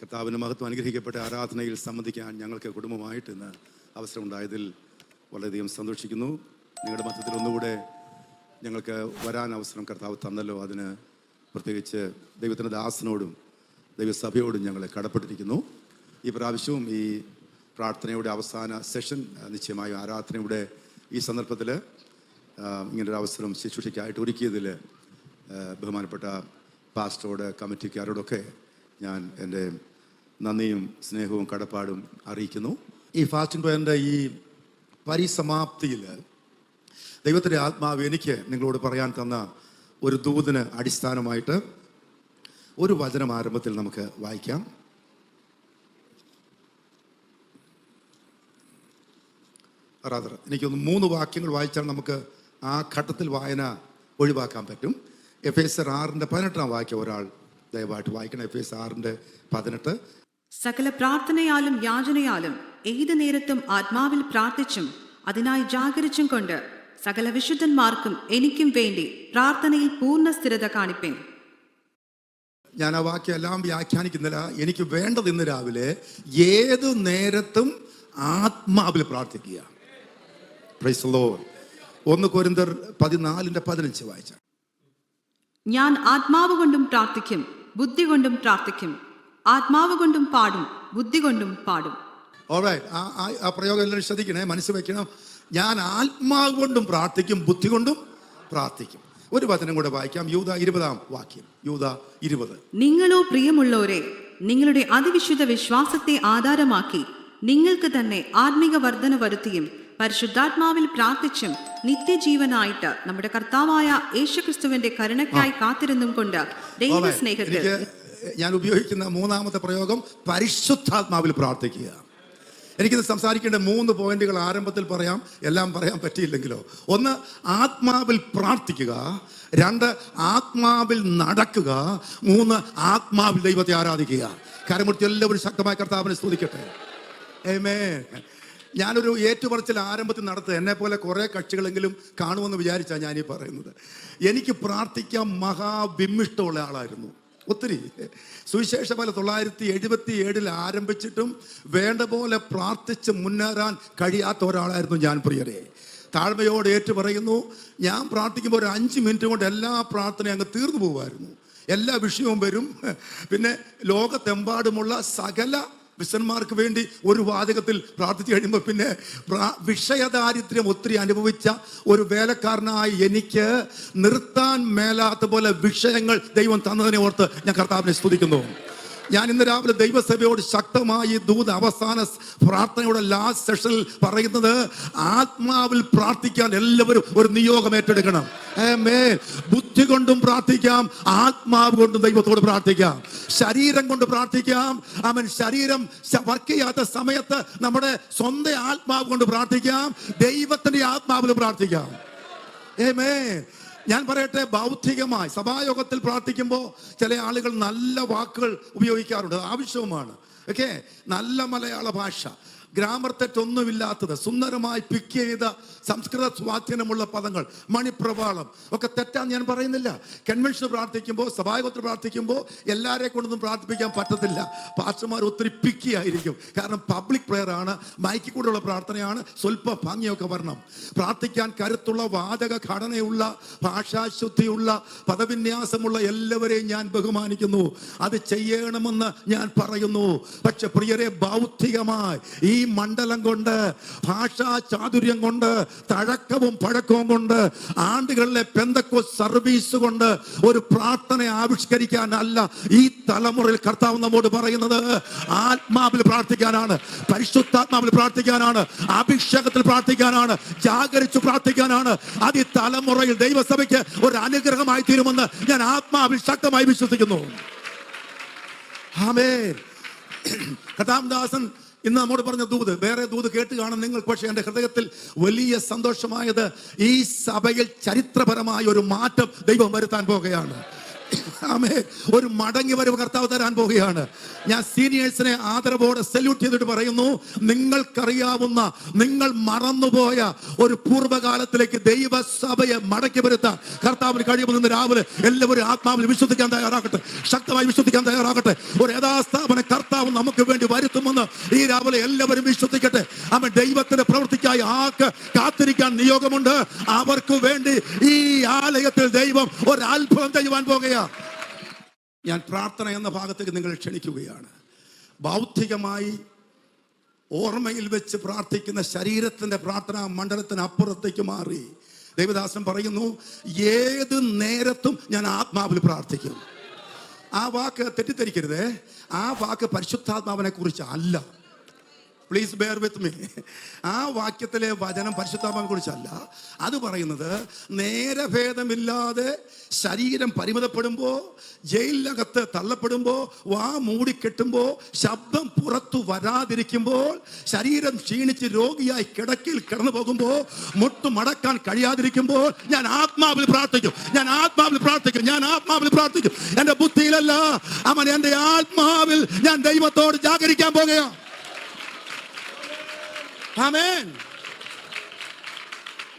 കർത്താവിന്റെ മഹത്വം അനുഗ്രഹിക്കപ്പെട്ട ആരാധനയിൽ സംബന്ധിക്കാൻ ഞങ്ങൾക്ക് കുടുംബമായിട്ട് ഇന്ന് അവസരം ഉണ്ടായതിൽ വളരെയധികം സന്തോഷിക്കുന്നു. നിങ്ങളുടെ മധ്യത്തിൽ ഒന്നുകൂടെ ഞങ്ങൾക്ക് വരാൻ അവസരം കർത്താവ് തന്നല്ലോ. അതിന് പ്രത്യേകിച്ച് ദൈവത്തിന്റെ ദാസനോടും ദൈവസഭയോടും ഞങ്ങൾ കടപ്പെട്ടിരിക്കുന്നു. ഈ പ്രാവശ്യവും ഈ പ്രാർത്ഥനയുടെ അവസാന സെഷൻ നിശ്ചയമായും ആരാധനയുടെ ഈ സന്ദർഭത്തിൽ ഇങ്ങനൊരു അവസരം ശുശ്രൂഷയ്ക്കായിട്ട് ഒരുക്കിയതിൽ ബഹുമാനപ്പെട്ട പാസ്റ്ററോട് കമ്മിറ്റിക്കാരോടൊക്കെ ഞാൻ എന്റെ നന്ദിയും സ്നേഹവും കടപ്പാടും അറിയിക്കുന്നു. ഈ ഫാസ്റ്റിംഗ് പ്രയറിന്റെ ഈ പരിസമാപ്തിയിൽ ദൈവത്തിന്റെ ആത്മാവ് എനിക്ക് നിങ്ങളോട് പറയാൻ തന്ന ഒരു ദൂതിന് അടിസ്ഥാനമായിട്ട് ഒരു വചനം ആരംഭത്തിൽ നമുക്ക് വായിക്കാം. എനിക്കൊന്ന് മൂന്ന് വാക്യങ്ങൾ വായിച്ചാൽ നമുക്ക് ആ ഘട്ടത്തിൽ വായന ഒഴിവാക്കാൻ പറ്റും. എഫ് എസ് ആർ ആറിന്റെ പതിനെട്ടാം വാക്യം ഒരാൾ ദയവായിട്ട് വായിക്കണം. എഫ് എസ് ആറിന്റെ പതിനെട്ട്. സകല പ്രാർത്ഥനയാലും യാചനയാലും ഏത് നേരത്തും ആത്മാവിൽ പ്രാർത്ഥിച്ചും അതിനായി ജാഗരിച്ചും കൊണ്ട് സകല വിശുദ്ധന്മാർക്കും എനിക്കും വേണ്ടി പ്രാർത്ഥനയിൽ പൂർണ സ്ഥിരത കാണിപ്പേൻ ഞാൻ ആ വാക്യം എല്ലാം വ്യാഖ്യാനിക്കുന്നില്ല. എനിക്ക് വേണ്ടത് ഇന്ന് രാവിലെ ഏത് നേരത്തും ആത്മാവിൽ പ്രാർത്ഥിക്കുക. പ്രൈസ്. ഒന്ന് കൊരിന്തർ പതിനാലിന്റെ പതിനഞ്ച് വായിച്ച ഞാൻ ആത്മാവ് കൊണ്ടും പ്രാർത്ഥിക്കും. ബുദ്ധി കൊണ്ടും പ്രാർത്ഥിക്കും. ആത്മാവ് കൊണ്ടും പാടും ബുദ്ധി കൊണ്ടും പാടും. ആ പ്രയോഗം എല്ലാവരും ശ്രദ്ധിക്കണേ മനസ്സ് വെക്കണം. ഞാൻ ആത്മാവ് കൊണ്ടും പ്രാർത്ഥിക്കും ബുദ്ധി കൊണ്ടും പ്രാർത്ഥിക്കും. ഒരു വചനം കൂടെ വായിക്കാം. യൂത ഇരുപതാം വാക്യം. യൂത ഇരുപത്. നിങ്ങളോ പ്രിയമുള്ളവരെ നിങ്ങളുടെ അതിവിശുദ്ധ വിശ്വാസത്തെ ആധാരമാക്കി നിങ്ങൾക്ക് തന്നെ ആത്മീക വർധന വരുത്തിയും പരിശുദ്ധാത്മാവിൽ പ്രാർത്ഥിച്ചും നിത്യജീവനായിട്ട് നമ്മുടെ കർത്താവായ യേശുക്രിസ്തുവിന്റെ കരുണയ്ക്കായി കാത്തിരുന്നും കൊണ്ട് ദൈവ Alright. സ്നേഹത്തിൽ എനിക്ക് ഞാൻ ഉപയോഗിക്കുന്ന മൂന്നാമത്തെ പ്രയോഗം പരിശുദ്ധാത്മാവിൽ പ്രാർത്ഥിക്കുക. എനിക്കിത് സംസാരിക്കേണ്ട മൂന്ന് പോയിന്റുകൾ ആരംഭത്തിൽ പറയാം എല്ലാം പറയാൻ പറ്റിയില്ലെങ്കിലോ. ഒന്ന് ആത്മാവിൽ പ്രാർത്ഥിക്കുക. രണ്ട് ആത്മാവിൽ നടക്കുക. മൂന്ന് ആത്മാവിൽ ദൈവത്തെ ആരാധിക്കുക. കരമൂർത്തി എല്ലാവരും ശക്തമായ കർത്താവിനെ സ്തുതിക്കട്ടെ. ഏമേ ഞാനൊരു ഏറ്റുപറച്ചിൽ ആരംഭത്തിൽ നടത്തുക എന്നെ പോലെ കുറേ കക്ഷികളെങ്കിലും കാണുമെന്ന് വിചാരിച്ചാണ് ഞാനീ പറയുന്നത്. എനിക്ക് പ്രാർത്ഥിക്കാൻ മഹാവിമ്മിഷ്ടമുള്ള ആളായിരുന്നു. ഒത്തിരി. സുവിശേഷ പോലെ തൊള്ളായിരത്തി എഴുപത്തി ഏഴിൽ ആരംഭിച്ചിട്ടും വേണ്ട പോലെ പ്രാർത്ഥിച്ച് മുന്നേറാൻ കഴിയാത്ത ഒരാളായിരുന്നു ഞാൻ പ്രിയരെ. താഴ്മയോട് ഏറ്റു പറയുന്നു ഞാൻ പ്രാർത്ഥിക്കുമ്പോൾ ഒരു അഞ്ച് മിനിറ്റ് കൊണ്ട് എല്ലാ പ്രാർത്ഥനയും അങ്ങ് തീർന്നു പോകുമായിരുന്നു എല്ലാ വിഷയവും വരും. പിന്നെ ലോകത്തെമ്പാടുമുള്ള സകല വിശന്മാർക്ക് വേണ്ടി ഒരു വാചകത്തിൽ പ്രാർത്ഥിച്ചു കഴിയുമ്പോൾ പിന്നെ വിഷയദാരിദ്ര്യം ഒത്തിരി അനുഭവിച്ച ഒരു വേലക്കാരനായി എനിക്ക് നിർത്താൻ മേലാത്ത പോലെ വിഷയങ്ങൾ ദൈവം തന്നതിനെ ഓർത്ത് ഞാൻ കർത്താവിനെ സ്തുതിക്കുന്നു. ഞാൻ ഇന്ന് രാവിലെ ദൈവസഭയോട് ശക്തമായി ദൂത് അവസാന പ്രാർത്ഥനയുടെ ലാസ്റ്റ് സെഷനിൽ പറയുന്നത് ആത്മാവിൽ പ്രാർത്ഥിക്കാൻ എല്ലാവരും ഒരു നിയോഗം ഏറ്റെടുക്കണം. ബുദ്ധി കൊണ്ടും പ്രാർത്ഥിക്കാം ആത്മാവ് കൊണ്ടും ദൈവത്തോട് പ്രാർത്ഥിക്കാം. ശരീരം കൊണ്ട് പ്രാർത്ഥിക്കാം. അവൻ ശരീരം വർക്ക് ചെയ്യാത്ത സമയത്ത് നമ്മുടെ സ്വന്തം ആത്മാവ് കൊണ്ട് പ്രാർത്ഥിക്കാം ദൈവത്തിന്റെ ആത്മാവിൽ പ്രാർത്ഥിക്കാം. ഏമേ ഞാൻ പറയട്ടെ ബൗദ്ധികമായി സഭായോഗത്തിൽ പ്രാർത്ഥിക്കുമ്പോൾ ചില ആളുകൾ നല്ല വാക്കുകൾ ഉപയോഗിക്കാറുണ്ട്. ആവശ്യവുമാണ്. ഓക്കെ നല്ല മലയാള ഭാഷ. ഗ്രാമർ തെറ്റൊന്നുമില്ലാത്തത് സുന്ദരമായി പിക്ക് ചെയ്ത സംസ്കൃത സ്വാധീനമുള്ള പദങ്ങൾ മണിപ്രവാളം ഒക്കെ തെറ്റാന്ന് ഞാൻ പറയുന്നില്ല. കൺവെൻഷൻ പ്രാർത്ഥിക്കുമ്പോൾ സഭായോഗത്തിൽ പ്രാർത്ഥിക്കുമ്പോൾ എല്ലാവരെ കൊണ്ടൊന്നും പ്രാർത്ഥിപ്പിക്കാൻ പറ്റത്തില്ല. പാസ്റ്റർമാർ ഒത്തിരി പിക്കി ആയിരിക്കും കാരണം പബ്ലിക് പ്രെയർ ആണ് മൈക്കിൽ കൂടെയുള്ള പ്രാർത്ഥനയാണ് സ്വല്പ ഭംഗിയൊക്കെ വരണം. പ്രാർത്ഥിക്കാൻ കരുത്തുള്ള വാചക ഘടനയുള്ള ഭാഷാശുദ്ധിയുള്ള പദവിന്യാസമുള്ള എല്ലാവരെയും ഞാൻ ബഹുമാനിക്കുന്നു. അത് ചെയ്യണമെന്ന് ഞാൻ പറയുന്നു. പക്ഷെ പ്രിയരെ ബൗദ്ധികമായി ഈ മണ്ഡലം കൊണ്ട് ഭാഷാ ചാതുര്യം കൊണ്ട് തഴക്കവും പഴക്കവും കൊണ്ട് ആണ്ടുകളിലെ പെന്തക്കോ സർവീസ് കൊണ്ട് ഒരു പ്രാർത്ഥന ആവിഷ്കരിക്കാനല്ല ഈ തലമുറയിൽ കർത്താവ് നമ്മോട് പറയുന്നത്. ആത്മാവിൽ പ്രാർത്ഥിക്കാനാണ് പരിശുദ്ധാത്മാവിൽ പ്രാർത്ഥിക്കാനാണ് അഭിഷേകത്തിൽ പ്രാർത്ഥിക്കാനാണ് ജാഗരിച്ചു പ്രാർത്ഥിക്കാനാണ്. അത് ഈ തലമുറയിൽ ദൈവസഭയ്ക്ക് ഒരു അനുഗ്രഹമായി തീരുമെന്ന് ഞാൻ ആത്മാവിൽ ശക്തമായി വിശ്വസിക്കുന്നു. ആമേൻ. കഥാംദാസൻ ഇന്ന് നമ്മോട് പറഞ്ഞ ദൂത് വേറെ ദൂത് കേട്ട് കാണും നിങ്ങൾ പക്ഷേ എന്റെ ഹൃദയത്തിൽ വലിയ സന്തോഷമായത് ഈ സഭയിൽ ചരിത്രപരമായ ഒരു മാറ്റം ദൈവം വരുത്താൻ പോകുകയാണ് ആമേ ഒരു മടങ്ങി വരവ് കർത്താവ് തരാൻ പോവുകയാണ്. ഞാൻ സീനിയേഴ്സിനെ ആദരവോടെ സല്യൂട്ട് ചെയ്തിട്ട് പറയുന്നു നിങ്ങൾക്കറിയാവുന്ന നിങ്ങൾ മറന്നുപോയ ഒരു പൂർവകാലത്തിലേക്ക് ദൈവസഭയെ മടക്കി വരുത്താൻ കർത്താവിന് കഴിയുമെന്ന് രാവിലെ എല്ലാവരും ആത്മാവിൽ വിശ്വസിക്കാൻ തയ്യാറാകട്ടെ ശക്തമായി വിശ്വസിക്കാൻ തയ്യാറാകട്ടെ. ഒരു യഥാസ്ഥാപന കർത്താവ് നമുക്ക് വേണ്ടി വരുത്തുമെന്ന് ഈ രാവിലെ എല്ലാവരും വിശ്വസിക്കട്ടെ. അവൻ ദൈവത്തിന്റെ പ്രവൃത്തിക്കായി ആക്ക് കാത്തിരിക്കാൻ നിയോഗമുണ്ട്? അവർക്ക് വേണ്ടി ഈ ആലയത്തിൽ ദൈവം ഒരു അത്ഭുതം ചെയ്യുവാൻ ഞാൻ പ്രാർത്ഥന എന്ന ഭാഗത്തേക്ക് നിങ്ങൾ ക്ഷണിക്കുകയാണ്. ബൗദ്ധികമായി ഓർമ്മയിൽ വെച്ച് പ്രാർത്ഥിക്കുന്ന ശരീരത്തിന്റെ പ്രാർത്ഥനാ മണ്ഡലത്തിന് അപ്പുറത്തേക്ക് മാറി. ദേവദാസൻ പറയുന്നു ഏത് നേരത്തും ഞാൻ ആത്മാവിൽ പ്രാർത്ഥിക്കും. ആ വാക്ക് തെറ്റിദ്ധരിക്കരുത്. ആ വാക്ക് പരിശുദ്ധാത്മാവിനെ കുറിച്ച് അല്ല. പ്ലീസ് ബെയർ വിത്ത് മീ ആ വാക്യത്തിലെ വചനം പരിശുദ്ധാത്മാവിനെ കുറിച്ചല്ല. അത് പറയുന്നത് നേരെ ഭേദമില്ലാതെ ശരീരം പരിമിതപ്പെടുമ്പോൾ ജയിലിനകത്ത് തള്ളപ്പെടുമ്പോൾ വാ മൂടിക്കെട്ടുമ്പോൾ ശബ്ദം പുറത്തു വരാതിരിക്കുമ്പോൾ ശരീരം ക്ഷീണിച്ച് രോഗിയായി കിടക്കിൽ കിടന്നു പോകുമ്പോൾ മുട്ടു മടക്കാൻ കഴിയാതിരിക്കുമ്പോൾ ഞാൻ ആത്മാവിൽ പ്രാർത്ഥിക്കും. ഞാൻ ആത്മാവിൽ പ്രാർത്ഥിക്കും. ഞാൻ ആത്മാവിൽ പ്രാർത്ഥിക്കും. എന്റെ ബുദ്ധിയിലല്ല. അവൻ എന്റെ ആത്മാവിൽ ഞാൻ ദൈവത്തോട് ജാഗരിക്കാൻ പോകുകയാണ്. ആമേൻ.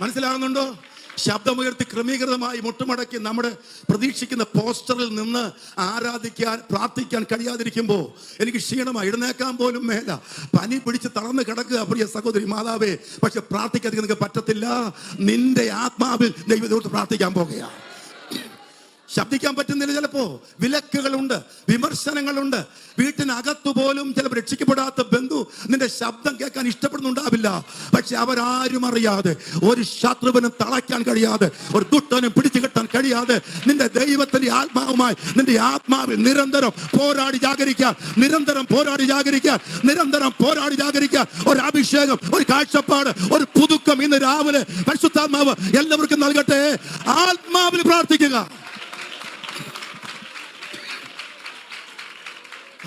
മനസ്സിലാകുന്നുണ്ടോ ശബ്ദമുയർത്തി ക്രമീകൃതമായി മുട്ടുമടക്കി നമ്മുടെ പ്രതീക്ഷിക്കുന്ന പോസ്റ്ററിൽ നിന്ന് ആരാധിക്കാൻ പ്രാർത്ഥിക്കാൻ കഴിയാതിരിക്കുമ്പോൾ എനിക്ക് ക്ഷീണമായി എഴുന്നേക്കാൻ പോലും മേല. പനി പിടിച്ച് തളർന്ന് കിടക്കുക പ്രിയ സഹോദരി മാതാവേ. പക്ഷെ പ്രാർത്ഥിക്കാൻ നിനക്ക് പറ്റത്തില്ല. നിന്റെ ആത്മാവിൽ ദൈവത്തോട് പ്രാർത്ഥിക്കാൻ പോകുകയാണ്. ശബ്ദിക്കാൻ പറ്റുന്നില്ല ചിലപ്പോ. വിലക്കുകളുണ്ട് വിമർശനങ്ങളുണ്ട്. വീട്ടിനകത്തു പോലും ചിലപ്പോൾ രക്ഷിക്കപ്പെടാത്ത ബന്ധു നിന്റെ ശബ്ദം കേൾക്കാൻ ഇഷ്ടപ്പെടുന്നുണ്ടാവില്ല. പക്ഷെ അവരാരും അറിയാതെ ഒരു ശത്രുവിനും തളയ്ക്കാൻ കഴിയാതെ ഒരു ദുഷ്ടനും പിടിച്ചു കെട്ടാൻ കഴിയാതെ നിന്റെ ദൈവത്തിന്റെ ആത്മാവുമായി നിന്റെ ആത്മാവിൽ നിരന്തരം പോരാടി ജാഗരിക്കാൻ നിരന്തരം പോരാടി ജാഗരിക്കാൻ നിരന്തരം പോരാടി ജാഗരിക്കാൻ ഒരു അഭിഷേകം ഒരു കാഴ്ചപ്പാട് ഒരു പുതുക്കം ഇന്ന് രാവിലെ പരിശുദ്ധാത്മാവ് എല്ലാവർക്കും നൽകട്ടെ. ആത്മാവിൽ പ്രാർത്ഥിക്കുക.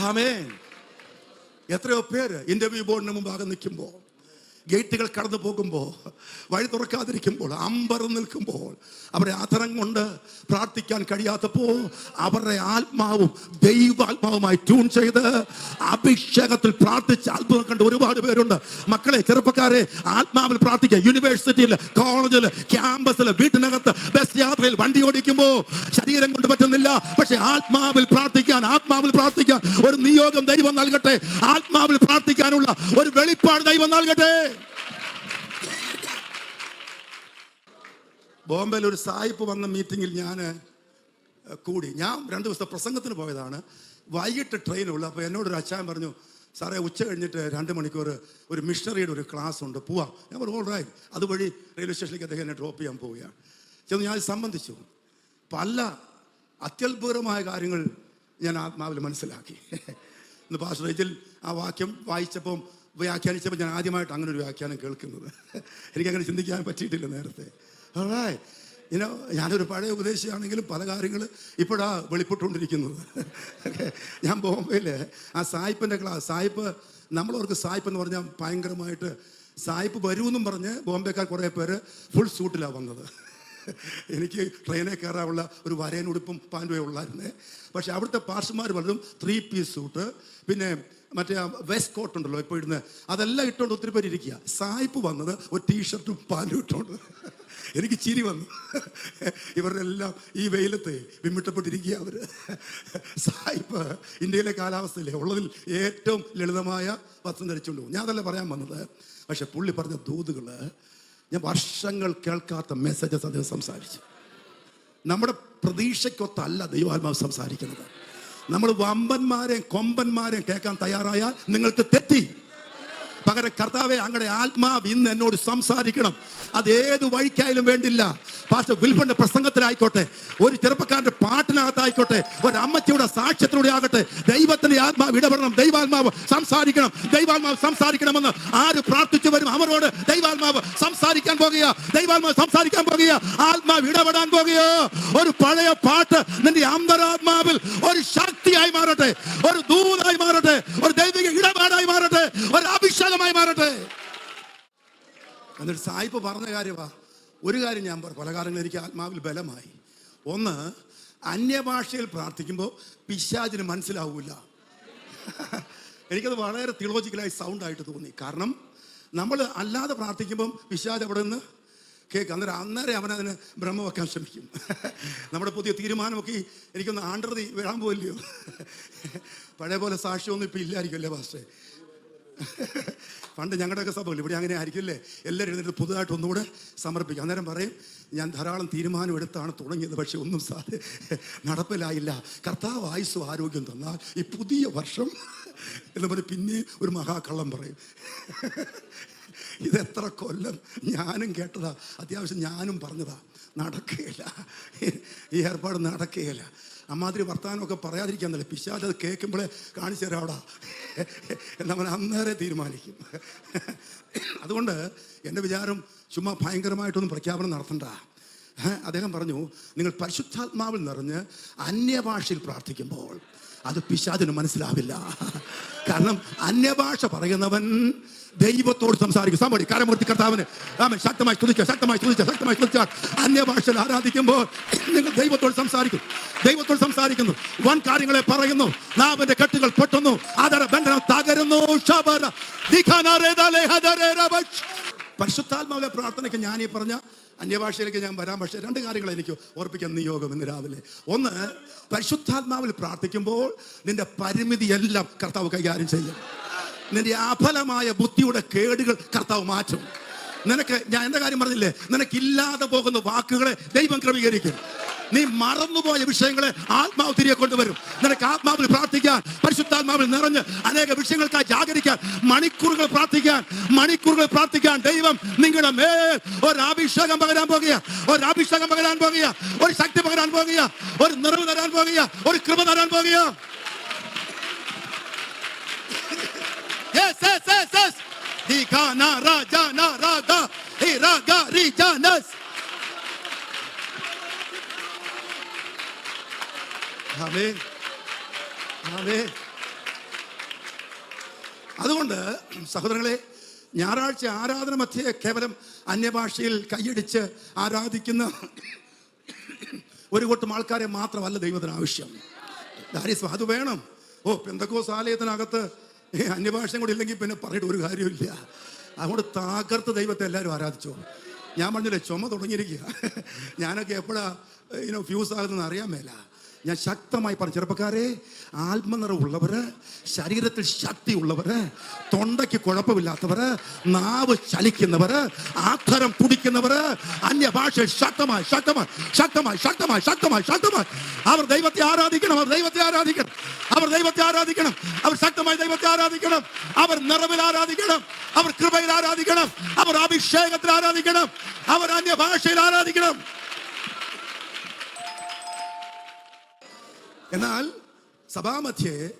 ആമേൻ. എത്രയോ പേര് ഇന്റർവ്യൂ ബോർഡിന് മുമ്പാകെ നിൽക്കുമ്പോൾ ഗേറ്റുകൾ കടന്നു പോകുമ്പോൾ വഴി തുറക്കാതിരിക്കുമ്പോൾ അമ്പർ നിൽക്കുമ്പോൾ അവരെ ആദരം കൊണ്ട് പ്രാർത്ഥിക്കാൻ കഴിയാത്തപ്പോൾ അവരുടെ ആത്മാവും ദൈവാത്മാവുമായി ട്യൂൺ ചെയ്ത് അഭിഷേകത്തിൽ പ്രാർത്ഥിച്ച് അത്ഭുതം കണ്ട് ഒരുപാട് പേരുണ്ട്. മക്കളെ ചെറുപ്പക്കാരെ ആത്മാവിൽ പ്രാർത്ഥിക്കുക. യൂണിവേഴ്സിറ്റിയിൽ കോളേജിൽ ക്യാമ്പസിൽ വീട്ടിനകത്ത് ബസ് യാത്രയിൽ വണ്ടി ഓടിക്കുമ്പോൾ ശരീരം കൊണ്ട് പറ്റുന്നില്ല. പക്ഷെ ആത്മാവിൽ പ്രാർത്ഥിക്കാൻ ആത്മാവിൽ പ്രാർത്ഥിക്കാൻ ഒരു നിയോഗം ദൈവം നൽകട്ടെ. ആത്മാവിൽ പ്രാർത്ഥിക്കാനുള്ള ഒരു വെളിപ്പാട് ദൈവം നൽകട്ടെ. ബോംബെയിൽ ഒരു സായിപ്പ് വന്ന മീറ്റിങ്ങിൽ ഞാൻ കൂടി. ഞാൻ രണ്ട് ദിവസത്തെ പ്രസംഗത്തിന് പോയതാണ്. വൈകിട്ട് ട്രെയിനുള്ളൂ അപ്പോൾ എന്നോടൊരു അച്ഛൻ പറഞ്ഞു സാറേ ഉച്ച കഴിഞ്ഞിട്ട് രണ്ട് മണിക്കൂർ ഒരു മിഷണറിയുടെ ഒരു ക്ലാസ് ഉണ്ട് പോവാം. ഞാൻ പറഞ്ഞു ഓൾ റൈറ്റ് അതുവഴി റെയിൽവേ സ്റ്റേഷനിലേക്ക് അദ്ദേഹം എന്നെ ഡ്രോപ്പ് ചെയ്യാൻ പോവുകയാണ്. ചെന്ന് ഞാൻ സംബന്ധിച്ചു. പല അത്യത്ഭുതമായ കാര്യങ്ങൾ ഞാൻ ആത്മാവിൽ മനസ്സിലാക്കി. ഇന്ന് പാസ്റ്റർ റേജിൽ ആ വാക്യം വായിച്ചപ്പം വ്യാഖ്യാനിച്ചപ്പോൾ ഞാൻ ആദ്യമായിട്ട് അങ്ങനെ ഒരു വ്യാഖ്യാനം കേൾക്കുന്നത്. എനിക്കങ്ങനെ ചിന്തിക്കാൻ പറ്റിയിട്ടില്ല നേരത്തെ. Alright. ഇനോ ഞാനൊരു പഴയ ഉപദേശിയാണെങ്കിലും പല കാര്യങ്ങൾ ഇപ്പോഴാ വെളിപ്പെട്ടുകൊണ്ടിരിക്കുന്നത്. ഞാൻ ബോംബെയിൽ ആ സായിപ്പിന്റെ ക്ലാസ് സായിപ്പ് നമ്മളവർക്ക് സായിപ്പ് എന്ന് പറഞ്ഞാൽ ഭയങ്കരമായിട്ട് സായിപ്പ് വരുമെന്നും പറഞ്ഞ് ബോംബെക്കാർ കുറേ പേര് ഫുൾ സൂട്ടിലാണ് വന്നത്. എനിക്ക് ട്രെയിനിൽ കയറാനുള്ള ഒരു വരേനുടുപ്പും പാന്റുമേ ഉള്ളായിരുന്നേ. പക്ഷേ അവിടുത്തെ പാർഷന്മാർ പലതും ത്രീ പീസ് സൂട്ട് പിന്നെ മറ്റേ വെസ്റ്റ് കോട്ട് ഉണ്ടല്ലോ ഇപ്പോൾ ഇടുന്ന. അതെല്ലാം ഇട്ടുകൊണ്ട് ഒത്തിരി പേര് ഇരിക്കുക സായിപ്പ് വന്നത് ഒരു ടീഷർട്ടും പാലും ഇട്ടുകൊണ്ട് എനിക്ക് ചിരി വന്നു. ഇവരുടെ എല്ലാം ഈ വെയിലത്ത് വിമ്മിട്ടപ്പെട്ടിരിക്കുക അവർ സായിപ്പ് ഇന്ത്യയിലെ കാലാവസ്ഥയിലെ ഉള്ളതിൽ ഏറ്റവും ലളിതമായ വസ്ത്രം ധരിച്ചുകൊണ്ട് പോകും. ഞാൻ അതല്ല പറയാൻ വന്നത്? പക്ഷെ പുള്ളി പറഞ്ഞ ദൂതുകൾ ഞാൻ വർഷങ്ങൾ കേൾക്കാത്ത മെസ്സേജസ് അദ്ദേഹം സംസാരിച്ചു. നമ്മുടെ പ്രതീക്ഷയ്ക്കൊത്തല്ല ദൈവാത്മാവ് സംസാരിക്കുന്നത്. നമ്മൾ വമ്പന്മാരെയും കൊമ്പന്മാരെയും കേൾക്കാൻ തയ്യാറായാൽ നിങ്ങൾക്ക് തെറ്റി. പകരം കർത്താവെ അങ്ങടെ ആത്മാവ് ഇന്ന് എന്നോട് സംസാരിക്കണം. അത് ഏത് വഴിക്കായാലും വേണ്ടില്ല. പാസ്റ്റർ വിൽപ്പന്റെ പ്രസംഗത്തിലായിക്കോട്ടെ ഒരു ചെറുപ്പക്കാരന്റെ പാട്ടിനകത്തായിക്കോട്ടെ ഒരു അമ്മച്ചിയുടെ സാക്ഷ്യത്തിലൂടെ ആകട്ടെ ദൈവത്തിന്റെ ആത്മാവ് ഇടപെടണം ദൈവാത്മാവ് സംസാരിക്കണം ദൈവാത്മാവ് സംസാരിക്കണമെന്ന് ആര് പ്രാർത്ഥിച്ചു വരും അവരോട് ദൈവാത്മാവ് സംസാരിക്കാൻ പോകുക ദൈവാത്മാവ് സംസാരിക്കാൻ പോകുക ആത്മാവ് ഇടപെടാൻ പോകുകയോ ഒരു പഴയ പാട്ട് നിന്റെ അന്തരാത്മാവിൽ ഒരു ശക്തിയായി മാറട്ടെ ഒരു ദൂതായി മാറട്ടെ ഒരു ദൈവിക ഇടപാടായി മാറട്ടെ ഒരു അഭിഷേകമായി മാറട്ടെ. എന്നിട്ട് സായിപ്പ് പറഞ്ഞ കാര്യമാ ഒരു കാര്യം ഞാൻ പറ പല കാര്യങ്ങളും എനിക്ക് ആത്മാവിൽ ബലമായി. ഒന്ന് അന്യഭാഷയിൽ പ്രാർത്ഥിക്കുമ്പോൾ പിശാചിന് മനസ്സിലാവൂല. എനിക്കത് വളരെ തിയോളജിക്കലായി സൗണ്ട് ആയിട്ട് തോന്നി. കാരണം നമ്മൾ അല്ലാതെ പ്രാർത്ഥിക്കുമ്പം പിശാജ് അവിടെ നിന്ന്? കേൾക്കാം അന്നേരം അന്നേരം അവൻ അതിന് ബ്രഹ്മ വെക്കാൻ ശ്രമിക്കും. നമ്മുടെ പുതിയ തീരുമാനമൊക്കെ എനിക്കൊന്ന് ആണ്ടർതി വിടാൻ പോകില്ലയോ പഴയ പോലെ സാക്ഷ്യമൊന്നും ഇപ്പം ഇല്ലായിരിക്കുമല്ലേ പാസ്റ്റേ പണ്ട് ഞങ്ങളുടെയൊക്കെ സഭയിൽ ഇവിടെ അങ്ങനെ ആയിരിക്കില്ലേ? എല്ലാവരും എഴുന്നേറ്റ് പുതുതായിട്ട് ഒന്നുകൂടെ സമർപ്പിക്കും. അന്നേരം പറയും ഞാൻ ധാരാളം തീരുമാനം എടുത്താണ് തുടങ്ങിയത് പക്ഷെ ഒന്നും സാധ നടപ്പിലായില്ല. കർത്താവ് ആയുസ് ആരോഗ്യം തന്നാൽ ഈ പുതിയ വർഷം എന്ന് പറഞ്ഞ് പിന്നെ ഒരു മഹാകള്ളം പറയും. ഇതെത്ര കൊല്ലം ഞാനും കേട്ടതാ. അത്യാവശ്യം ഞാനും പറഞ്ഞതാ. നടക്കുകയില്ല. ഈ ഏർപ്പാട് നടക്കുകയില്ല. അമ്മാതിരി വർത്തമാനമൊക്കെ പറയാതിരിക്കാൻ നല്ല പിശാച് അത് കേൾക്കുമ്പോഴേ കാണിച്ചു തരാം അവിടെ. എന്നവൻ അന്നേരെ തീരുമാനിക്കും. അതുകൊണ്ട് എന്റെ വിചാരം ചുമ്മാ ഭയങ്കരമായിട്ടൊന്നും പ്രഖ്യാപനം നടത്തണ്ട. അദ്ദേഹം പറഞ്ഞു നിങ്ങൾ പരിശുദ്ധാത്മാവിൽ നിറഞ്ഞ് അന്യഭാഷയിൽ പ്രാർത്ഥിക്കുമ്പോൾ അത് പിശാചിന് മനസ്സിലാവില്ല. കാരണം അന്യഭാഷ പറയുന്നവൻ ദൈവത്തോട് സംസാരിക്കും. സമ്പടി കരമൂർത്തി കർത്താവിന് ആമൻ. ശക്തമായി സ്തുതിക്കുക ശക്തമായി സ്തുതിക്കുക ശക്തമായി സ്തുതിച്ചാൽ അന്യഭാഷയിൽ ആരാധിക്കുമ്പോൾ നിങ്ങൾ ദൈവത്തോട് സംസാരിക്കും. ദൈവത്തോട് സംസാരിക്കുന്നു. വൻ കാര്യങ്ങളെ പറയുന്നു. നാവിന്റെ കെട്ടുകൾ പൊട്ടുന്നു. ആദര ബന്ധനം തകരുന്നു. പരിശുദ്ധാത്മാവിലെ പ്രാർത്ഥനയ്ക്ക് ഞാൻ ഈ പറഞ്ഞ അന്യഭാഷയിലേക്ക് ഞാൻ വരാം. പക്ഷേ രണ്ട് കാര്യങ്ങൾ എനിക്ക് ഓർപ്പിക്കാൻ നിയോഗം ഇന്ന് രാവിലെ. ഒന്ന് പരിശുദ്ധാത്മാവിൽ പ്രാർത്ഥിക്കുമ്പോൾ നിന്റെ പരിമിതി എല്ലാം കർത്താവ് കൈകാര്യം ചെയ്യും. നിന്റെ അഫലമായ ബുദ്ധിയുടെ കേടുകൾ കർത്താവ് മാറ്റും. നിനക്ക് ഞാൻ എന്താ കാര്യം പറഞ്ഞില്ലേ? നിനക്കില്ലാതെ പോകുന്ന വാക്കുകളെ ദൈവം ക്രമീകരിക്കും. നീ മറന്നുപോയ വിഷയങ്ങളെ ആത്മാവ് തിരികെ കൊണ്ടുവരും. നിനക്ക് ആത്മാവിൽ പ്രാർത്ഥിക്കാൻ പരിശുദ്ധാത്മാവിൽ നിറഞ്ഞ് അനേക വിഷയങ്ങൾക്കായി ജാഗരിക്കാൻ മണിക്കൂറുകൾ പ്രാർത്ഥിക്കാൻ മണിക്കൂറുകൾ പ്രാർത്ഥിക്കാൻ ദൈവം നിങ്ങളുടെ മേൽ ഒരു അഭിഷേകം പകരാൻ പോകുക ഒരു അഭിഷേകം പകരാൻ പോകുക ഒരു ശക്തി പകരാൻ പോകുക ഒരു നിറവ് തരാൻ പോകുക ഒരു കൃപ തരാൻ പോകുക. Hikana rajana raga, hiraga rijanas. ആമേൻ. ആമേൻ. അതുകൊണ്ട് സഹോദരങ്ങളെ ഞായറാഴ്ച ആരാധന മധ്യേ കേവലം അന്യഭാഷയിൽ കൈയടിച്ച് ആരാധിക്കുന്ന ഒരു കൂട്ടം ആൾക്കാരെ മാത്രമല്ല ദൈവത്തിന് ആവശ്യം അത് വേണം ഓ പെന്തക്കോസ് ആലയത്തിനകത്ത് ഈ അന്യഭാഷയും കൂടി ഇല്ലെങ്കിൽ പിന്നെ പറഞ്ഞിട്ട് ഒരു കാര്യമില്ല അതുകൊണ്ട് താകർത്ത് ദൈവത്തെ എല്ലാവരും ആരാധിച്ചോ. ഞാൻ പറഞ്ഞില്ലേ ചുമ തുടങ്ങിയിരിക്കുക. ഞാനൊക്കെ എപ്പോഴാ ഇനോ ഫ്യൂസ് ആകുന്നതെന്ന് അറിയാൻ മേല. ഞാൻ ശക്തമായി പറഞ്ഞു ചെറുപ്പക്കാരെ ആത്മനിറവുള്ളവര് ശരീരത്തിൽ ശക്തി ശക്തിയുള്ളവര് തൊണ്ടയ്ക്ക് കുഴപ്പമില്ലാത്തവര് നാവ് ചലിക്കുന്നവര് ആധരം തുടിക്കുന്നവര് അന്യഭാഷ ശക്തമായി ശക്തമായി ശക്തമായി ശക്തമായി ശക്തമായി ശക്തമായി. അവർ ദൈവത്തെ ആരാധിക്കണം അവർ ദൈവത്തെ ആരാധിക്കണം അവർ ദൈവത്തെ ആരാധിക്കണം അവർ ശക്തമായി ദൈവത്തെ ആരാധിക്കണം അവർ നിറവിൽ ആരാധിക്കണം അവർ കൃപയിൽ ആരാധിക്കണം അവർ അഭിഷേകത്തിൽ ആരാധിക്കണം അവർ അന്യഭാഷയിൽ ആരാധിക്കണം. എന്നാൽ സഭാമധ്യേ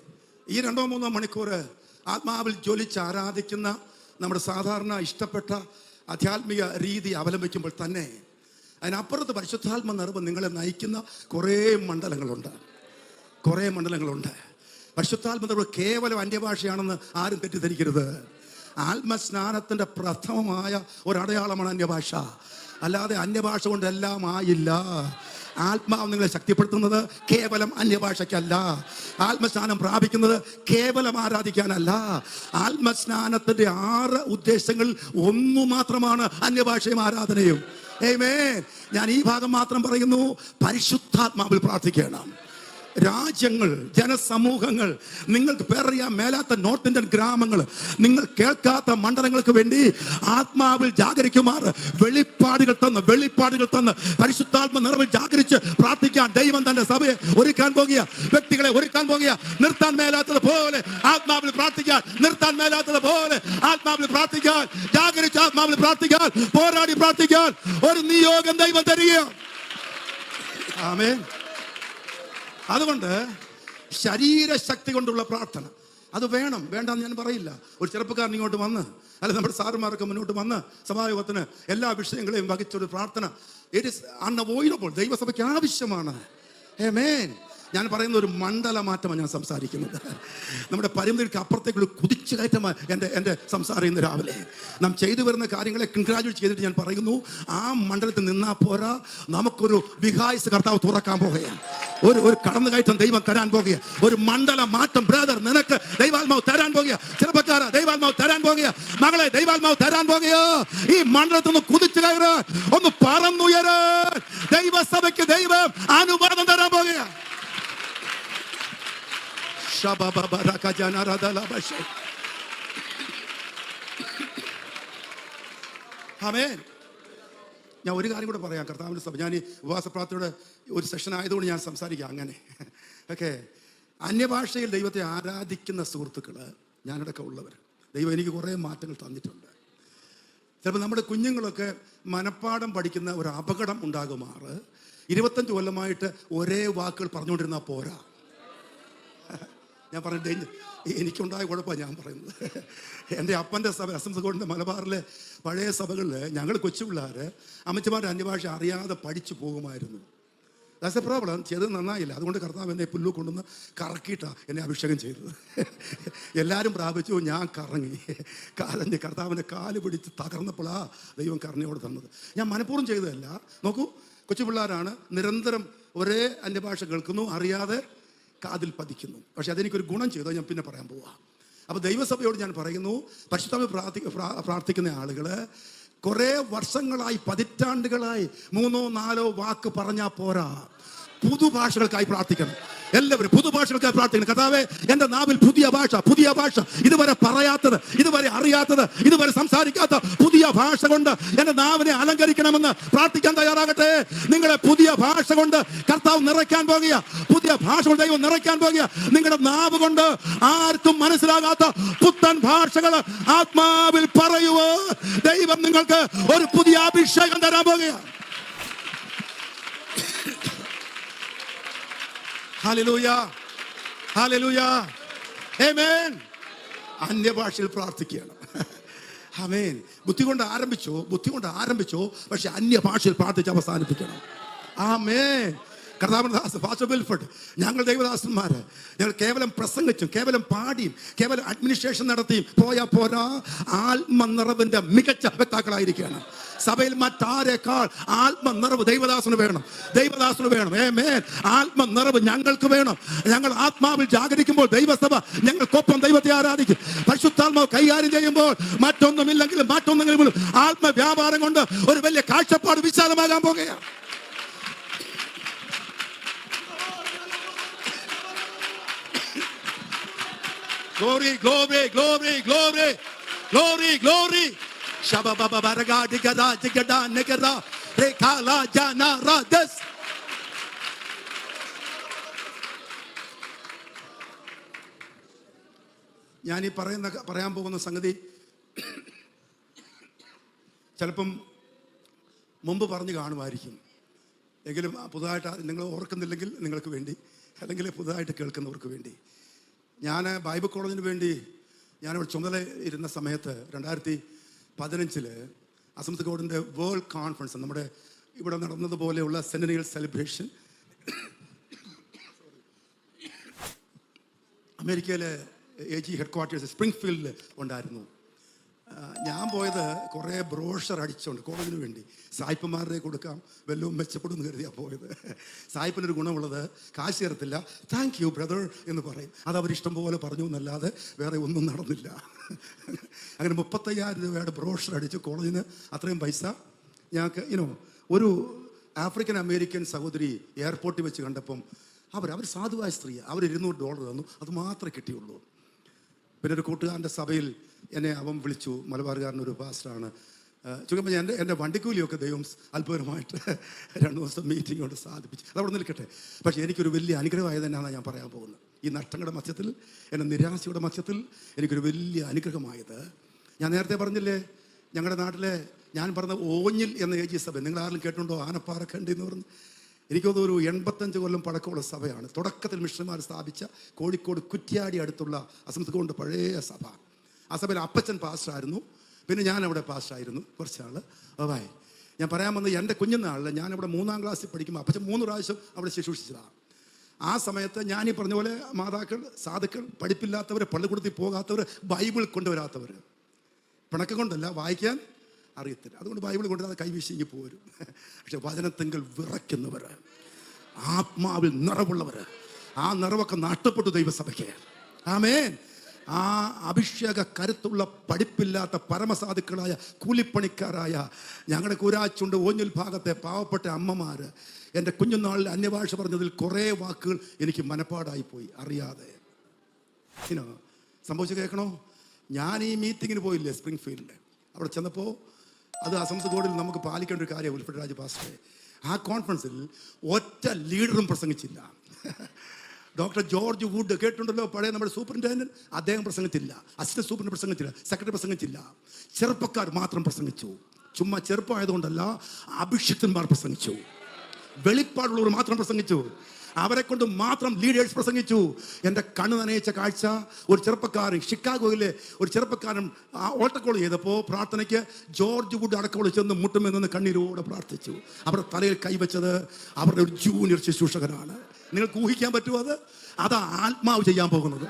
ഈ രണ്ടോ മൂന്നോ മണിക്കൂർ ആത്മാവിൽ ജ്വലിച്ച് ആരാധിക്കുന്ന നമ്മുടെ സാധാരണ ഇഷ്ടപ്പെട്ട ആധ്യാത്മിക രീതി അവലംബിക്കുമ്പോൾ തന്നെ അതിനപ്പുറത്ത് പരിശുദ്ധാത്മ നിറവ് നിങ്ങളെ നയിക്കുന്ന കുറേ മണ്ഡലങ്ങളുണ്ട്. കുറേ മണ്ഡലങ്ങളുണ്ട്. പരിശുദ്ധാത്മ നിറവ് കേവലം അന്യഭാഷയാണെന്ന് ആരും തെറ്റിദ്ധരിക്കരുത്. ആത്മസ്നാനത്തിന്റെ പ്രഥമമായ ഒരടയാളമാണ് അന്യഭാഷ. അല്ലാതെ അന്യഭാഷ കൊണ്ടെല്ലാം ആയില്ല. ആത്മാവ് നിങ്ങളെ ശക്തിപ്പെടുത്തുന്നത് കേവലം അന്യഭാഷയ്ക്കല്ല. ആത്മസ്നാനം പ്രാപിക്കുന്നത് കേവലം ആരാധിക്കാനല്ല. ആത്മസ്നാനത്തിന്റെ ആറ് ഉദ്ദേശങ്ങൾ ഒന്നു മാത്രമാണ് അന്യഭാഷയും ആരാധനയും. ഏമേ ഞാൻ ഈ ഭാഗം മാത്രം പറയുന്നു പരിശുദ്ധാത്മാവിൽ പ്രാർത്ഥിക്കണം. രാജ്യങ്ങൾ ജനസമൂഹങ്ങൾ നിങ്ങൾക്ക് പേരറിയാൻ മേലാത്ത നോർത്ത് ഇന്ത്യൻ ഗ്രാമങ്ങൾ നിങ്ങൾ കേൾക്കാത്ത മണ്ഡലങ്ങൾക്ക് വേണ്ടി ആത്മാവിൽ ജാഗരിക്കുമാർ വെളിപ്പാടുകൾ തന്ന് വെളിപ്പാടുകൾ തന്ന് പരിശുദ്ധാത്മ നിറവിൽ ജാഗരിച്ച് പ്രാർത്ഥിക്കാൻ ദൈവം തന്റെ സഭയെ ഒരുക്കാൻ പോകുക. വ്യക്തികളെ ഒരുക്കാൻ പോകുക. നിർത്താൻ മേലാത്തത് പോലെ ആത്മാവിൽ പ്രാർത്ഥിക്കാൻ നിർത്താൻ മേലാത്തത് പോലെ ആത്മാവിൽ പ്രാർത്ഥിക്കാൻ ജാഗരിച്ച് ആത്മാവിൽ പ്രാർത്ഥിക്കാൻ പോരാടി പ്രാർത്ഥിക്കാൻ ഒരു നിയോഗം ദൈവം തരിക. ആമേൻ. അതുകൊണ്ട് ശരീരശക്തി കൊണ്ടുള്ള പ്രാർത്ഥന. അത് വേണം. വേണ്ട എന്ന് ഞാൻ പറയില്ല. ഒരു ചെറുപ്പക്കാരൻ ഇങ്ങോട്ട് വന്ന് അല്ലെ നമ്മുടെ സാറുമാരൊക്കെ മുന്നോട്ട് വന്ന് സഭായോഗത്തിന് എല്ലാ വിഷയങ്ങളെയും വഹിച്ചൊരു പ്രാർത്ഥന. ഇറ്റ് ഇസ് അൺഅവോയ്ഡബിൾ ദൈവസഭയ്ക്ക് ആവശ്യമാണ്. ഏമേൻ ഞാൻ പറയുന്ന ഒരു മണ്ഡല മാറ്റമാണ് ഞാൻ സംസാരിക്കുന്നത്. നമ്മുടെ പരിമിതിക്ക് അപ്പുറത്തേക്കുള്ള കുതിച്ചു കയറ്റമാണ് എന്റെ എന്റെ സംസാരം ഇന്ന് രാവിലെ. നാം ചെയ്തു വരുന്ന കാര്യങ്ങളെ കൺഗ്രാജുവേറ്റ് ചെയ്തിട്ട് ഞാൻ പറയുന്നു ആ മണ്ഡലത്തിൽ നിന്നാൽ പോരാ നമുക്കൊരു വിഹായസ് കർത്താവ് തുറക്കാൻ പോകുകയാണ് ഒരു ഒരു കടന്നുകയറ്റം ദൈവം തരാൻ പോകുക ഒരു മണ്ഡല മാറ്റം ബ്രദർ നിനക്ക് ദൈവാത്മാവ് തരാൻ പോകുക ചെറുപ്പക്കാര ദൈവാത്മാവ് തരാൻ പോകുക മകളെ ദൈവാത്മാവ് തരാൻ പോകുക ഈ മണ്ഡലത്തിൽ നിന്ന് കുതിച്ചു കയറ ഒന്ന് പറന്നുയര. ദൈവസഭയ്ക്ക് ദൈവം അനുവാദം തരാൻ പോകുക ആമേൻ ഞാൻ ഒരു കാര്യം കൂടെ പറയാം കർത്താവിന്റെ സഭ ഞാൻ ഈ ഉപവാസ പ്രാർത്ഥനയുടെ ഒരു സെഷൻ ആയതുകൊണ്ട് ഞാൻ സംസാരിക്കാം അങ്ങനെ ഓക്കെ അന്യഭാഷയിൽ ദൈവത്തെ ആരാധിക്കുന്ന സുഹൃത്തുക്കൾ ഞാനടക്കം ഉള്ളവർ ദൈവം എനിക്ക് കുറേ മാറ്റങ്ങൾ തന്നിട്ടുണ്ട് ചിലപ്പോൾ നമ്മുടെ കുഞ്ഞുങ്ങളൊക്കെ മനപ്പാഠം പഠിക്കുന്ന ഒരു അപകടം ഉണ്ടാകുമാറ് ഇരുപത്തഞ്ച് കൊല്ലമായിട്ട് ഒരേ വാക്കുകൾ പറഞ്ഞുകൊണ്ടിരുന്നാൽ പോരാ ഞാൻ പറഞ്ഞ ഡേഞ്ചർ എനിക്കുണ്ടായ കുഴപ്പമാണ് ഞാൻ പറയുന്നത്. എന്റെ അപ്പന്റെ സഭ അസംസ് കോടിന്റെ മലബാറിലെ പഴയ സഭകളിൽ ഞങ്ങൾ കൊച്ചു പിള്ളേർ അമ്മച്ചിമാരുടെ അന്യഭാഷ അറിയാതെ പഠിച്ചു പോകുമായിരുന്നു. ദാസ് എ പ്രോബ്ലം ചെയ്തത് നന്നായില്ല. അതുകൊണ്ട് കർത്താവ് എന്നെ പുല്ലു കൊണ്ടുവന്ന് കറക്കിയിട്ടാണ് എന്നെ അഭിഷേകം ചെയ്തത്. എല്ലാവരും പ്രാപിച്ചു ഞാൻ കറങ്ങി. കാലഞ്ഞ് കർത്താവിന്റെ കാൽ പിടിച്ച് തകർന്നപ്പോഴാ ദൈവം കരുണയോട് തന്നത്. ഞാൻ മനഃപൂർവം ചെയ്തതല്ല. നോക്കൂ കൊച്ചു പിള്ളേരാണ് നിരന്തരം ഒരേ അന്യഭാഷ കേൾക്കുന്നു അറിയാതെ കാതിൽ പതിക്കുന്നു. പക്ഷെ അതെനിക്കൊരു ഗുണം ചെയ്തോ. ഞാൻ പിന്നെ പറയാൻ പോവാ. അപ്പോൾ ദൈവസഭയോട് ഞാൻ പറയുന്നു പരിശുദ്ധമായി പ്രാർത്ഥി പ്രാർത്ഥിക്കുന്ന ആളുകൾ കുറേ വർഷങ്ങളായി പതിറ്റാണ്ടുകളായി മൂന്നോ നാലോ വാക്ക് പറഞ്ഞാൽ പോരാ. പുതുഭാഷകൾക്കായി പ്രാർത്ഥിക്കണം. എല്ലാവരും പുതുഭാഷകൾക്കായി പ്രാർത്ഥിക്കണം. കഥാവെ എന്റെ നാവിൽ പുതിയ ഭാഷ പുതിയ ഭാഷ. ഇതുവരെ പറയാത്തത് ഇതുവരെ അറിയാത്തത് ഇതുവരെ സംസാരിക്കാത്ത പുതിയ ഭാഷ കൊണ്ട് എന്റെ നാവിനെ അലങ്കരിക്കണമെന്ന് പ്രാർത്ഥിക്കാൻ തയ്യാറാകട്ടെ. നിങ്ങളെ പുതിയ ഭാഷ കൊണ്ട് കർത്താവ് നിറയ്ക്കാൻ പോകുക പുതിയ ഭാഷ കൊണ്ട് ദൈവം നിറയ്ക്കാൻ പോകുക നിങ്ങളുടെ നാവ് കൊണ്ട് ആർക്കും മനസ്സിലാകാത്ത പുത്തൻ ഭാഷകൾ ആത്മാവിൽ പറയുവോ? ദൈവം നിങ്ങൾക്ക് ഒരു പുതിയ അഭിഷേകം തരാൻ പോകുകയാണ് ഹല്ലേലൂയ ഹല്ലേലൂയ ആമേൻ അന്യഭാഷയിൽ പ്രാർത്ഥിക്കുകയാണ്. ആമേൻ ബുദ്ധി കൊണ്ട് ആരംഭിച്ചോ? ബുദ്ധി കൊണ്ട് ആരംഭിച്ചോ? പക്ഷെ അന്യഭാഷയിൽ പ്രാർത്ഥിച്ച് അവസാനിപ്പിക്കണം. ആമേൻ കർത്താവദാസ് ഫാസ്റ്റർ വിൽഫർഡ് ഞങ്ങൾ ദൈവദാസന്മാർ ഞങ്ങൾ കേവലം പ്രസംഗിച്ചും കേവലം പാടിയും കേവലം അഡ്മിനിസ്ട്രേഷൻ നടത്തിയും പോയാ പോരാ ആത്മനിറവിന്റെ മികച്ച വ്യക്താക്കളായിരിക്കുകയാണ് സഭയിൽ മറ്റാരേക്കാൾ ആത്മനിറവ് ദൈവദാസന് വേണം. ദൈവദാസന് വേണം. ഏ മേൻ ആത്മനിറവ് ഞങ്ങൾക്ക് വേണം. ഞങ്ങൾ ആത്മാവിൽ ജാഗരിക്കുമ്പോൾ ദൈവസഭ ഞങ്ങൾക്കൊപ്പം ദൈവത്തെ ആരാധിക്കും. പരിശുദ്ധാത്മാവ് കൈകാര്യം ചെയ്യുമ്പോൾ മറ്റൊന്നുമില്ലെങ്കിലും മറ്റൊന്നെങ്കിലും ആത്മവ്യാപാരം കൊണ്ട് ഒരു വലിയ കാഴ്ചപ്പാട് വിശാലമാകാൻ പോകുകയാണ്. Glory, glory, glory, glory, glory, glory. Shabba baraga digada digada nigada rekala jana radas. ഞാൻ ഈ പറയുന്ന പറയാൻ പോകുന്ന സംഗതി ചിലപ്പം മുമ്പ് പറഞ്ഞു കാണുമായിരിക്കും എങ്കിലും പുതുതായിട്ട് നിങ്ങൾ ഓർക്കുന്നില്ലെങ്കിൽ നിങ്ങൾക്ക് വേണ്ടി അല്ലെങ്കിൽ പുതുതായിട്ട് കേൾക്കുന്നവർക്ക് വേണ്ടി ഞാൻ ബൈബിൾ കോളേജിന് വേണ്ടി ഞാനിവിടെ ചുമതല ഇരുന്ന സമയത്ത് രണ്ടായിരത്തി പതിനഞ്ചിൽ അസംസ് ഗോഡിന്റെ വേൾഡ് കോൺഫറൻസ് നമ്മുടെ ഇവിടെ നടന്നതുപോലെയുള്ള സെനനിയൽ സെലിബ്രേഷൻ അമേരിക്കയിലെ എ ജി ഹെഡ് ക്വാർട്ടേഴ്സ് സ്പ്രിംഗ് ഫീൽഡിൽ ഉണ്ടായിരുന്നു. ഞാൻ പോയത് കുറേ ബ്രോഷർ അടിച്ചുകൊണ്ട് കോളേജിന് വേണ്ടി. സായിപ്പന്മാരുടെ കൊടുക്കാം വല്ലതും മെച്ചപ്പെടുമെന്ന് കരുതിയാണ് പോയത്. സായിപ്പിനൊരു ഗുണമുള്ളത് കാശ് തരത്തില്ല താങ്ക് യു ബ്രദർ എന്ന് പറയും. അത് അവരിഷ്ടം പോലെ പറഞ്ഞു എന്നല്ലാതെ വേറെ ഒന്നും നടന്നില്ല. അങ്ങനെ മുപ്പത്തയ്യായിരം രൂപയുടെ ബ്രോഷർ അടിച്ച് കോളേജിന് അത്രയും പൈസ ഞങ്ങൾക്ക് ഇനോ ഒരു ആഫ്രിക്കൻ അമേരിക്കൻ സഹോദരി എയർപോർട്ടിൽ വെച്ച് കണ്ടപ്പം അവർ അവർ സാധുവായ സ്ത്രീ അവർ ഇരുന്നൂറ് ഡോളർ തന്നു. അത് മാത്രമേ കിട്ടിയുള്ളൂ. പിന്നെ ഒരു കൂട്ടുകാരന്റെ സഭയിൽ എന്നെ അവൻ വിളിച്ചു. മലബാറുകാരനൊരു പാസ്റ്ററാണ്. ചുരുക്കം എന്റെ എന്റെ വണ്ടിക്കൂലിയൊക്കെ ദൈവം അത്ഭുതമായിട്ട് രണ്ട് ദിവസം മീറ്റിംഗ് കൊണ്ട് സാധിപ്പിച്ചു. അതവിടെ നിൽക്കട്ടെ. പക്ഷേ എനിക്കൊരു വലിയ അനുഗ്രഹമായത് തന്നെയാണ് ഞാൻ പറയാൻ പോകുന്നത്. ഈ നഷ്ടങ്ങളുടെ മധ്യത്തിൽ എന്റെ നിരാശയുടെ മധ്യത്തിൽ എനിക്കൊരു വലിയ അനുഗ്രഹമായത്. ഞാൻ നേരത്തെ പറഞ്ഞില്ലേ ഞങ്ങളുടെ നാട്ടിലെ ഞാൻ പറഞ്ഞ ഓഞ്ഞിൽ എന്ന ഏജി സഭ നിങ്ങൾ ആരെങ്കിലും കേട്ടുണ്ടോ ആനപ്പാറ കണ്ടി എന്ന് പറഞ്ഞ്. എനിക്കതൊരു ഒരു എൺപത്തഞ്ച് കൊല്ലം പഴക്കമുള്ള സഭയാണ്. തുടക്കത്തിൽ മിഷണന്മാർ സ്ഥാപിച്ച കോഴിക്കോട് കുറ്റ്യാടി അടുത്തുള്ള അസംസ് കൊണ്ട് പഴയ സഭ. ആ സഭയിൽ അപ്പച്ചൻ പാസ്റ്ററായിരുന്നു പിന്നെ ഞാൻ അവിടെ കുറച്ച് നാൾ അതായി ഞാൻ പറയാൻ വന്നത് എന്റെ കുഞ്ഞുനാളിൽ ഞാൻ അവിടെ മൂന്നാം ക്ലാസ്സിൽ പഠിക്കുമ്പോൾ അപ്പച്ചൻ മൂന്ന് പ്രാവശ്യം അവിടെ ശുശ്രൂഷിച്ചതാണ് ആ സമയത്ത് ഞാൻ ഈ പറഞ്ഞ പോലെ മാതാക്കൾ സാധുക്കൾ പഠിപ്പില്ലാത്തവർ പള്ളിക്കൂടത്തിൽ പോകാത്തവർ ബൈബിൾ കൊണ്ടുവരാത്തവർ പിണക്കം കൊണ്ടല്ല വായിക്കാൻ അറിയത്തില്ല. അതുകൊണ്ട് ബൈബിൾ കൊണ്ടുവരാതെ കൈവീശിങ്ങി പോരും. പക്ഷെ വചനത്തെങ്കിൽ വിറയ്ക്കുന്നവർ ആത്മാവിൽ നിറവുള്ളവർ ആ നിറവൊക്കെ നഷ്ടപ്പെട്ടു ദൈവസഭയ്ക്ക്. ആമേൻ. ആ അഭിഷേക കരുത്തുള്ള പഠിപ്പില്ലാത്ത പരമസാധുക്കളായ കൂലിപ്പണിക്കാരായ ഞങ്ങളുടെ കൂരാച്ചുണ്ട് ഓഞ്ഞൽ ഭാഗത്തെ പാവപ്പെട്ട അമ്മമാർ എന്റെ കുഞ്ഞുനാളിൽ അന്യഭാഷ പറഞ്ഞതിൽ കുറേ വാക്കുകൾ എനിക്ക് മനപ്പാടായി പോയി അറിയാതെ. സംഭവിച്ചു കേൾക്കണോ? ഞാൻ ഈ മീറ്റിങ്ങിന് പോയില്ലേ സ്പ്രിംഗ് ഫീൽഡിൽ അവിടെ ചെന്നപ്പോൾ അത് അസംസ് ബോർഡിൽ നമുക്ക് പാലിക്കേണ്ട ഒരു കാര്യം ഉൽപ്പെട്ട രാജ് ആ കോൺഫറൻസിൽ ഒറ്റ ലീഡറും പ്രസംഗിച്ചില്ല. ഡോക്ടർ ജോർജ് വുഡ് കേട്ടിട്ടുണ്ടല്ലോ പഴയ നമ്മുടെ സൂപ്രണ്ടൻഡന്റ് അദ്ദേഹം പ്രസംഗിച്ചില്ല. അസിസ്റ്റന്റ് സൂപ്രണ്ട് പ്രസംഗിച്ചില്ല. സെക്രട്ടറി പ്രസംഗിച്ചില്ല. ചെറുപ്പക്കാർ മാത്രം പ്രസംഗിച്ചു. ചുമ്മാ ചെറുപ്പമായതുകൊണ്ടല്ല അഭിഷിക്തന്മാർ പ്രസംഗിച്ചു. വെളിപ്പാടുള്ളവർ മാത്രം പ്രസംഗിച്ചു. അവരെ കൊണ്ട് മാത്രം ലീഡേഴ്സ് പ്രസംഗിച്ചു. എന്റെ കണ്ണു നനയിച്ച കാഴ്ച ഒരു ചെറുപ്പക്കാരൻ ഷിക്കാഗോയിലെ ഒരു ചെറുപ്പക്കാരൻ ഓട്ടക്കോൾ ചെയ്തപ്പോൾ പ്രാർത്ഥനയ്ക്ക് ജോർജ് വുഡ് അടക്കോൾ ചെന്ന് മുട്ടുമെന്ന് കണ്ണീരോടെ പ്രാർത്ഥിച്ചു. അവരുടെ തലയിൽ കൈവച്ചത് അവരുടെ ഒരു ജൂനിയർ ശുശ്രൂഷകനാണ്. നിങ്ങൾക്ക് ഊഹിക്കാൻ പറ്റുമോ അത്? അതാ ആത്മാവ് ചെയ്യാൻ പോകുന്നത്.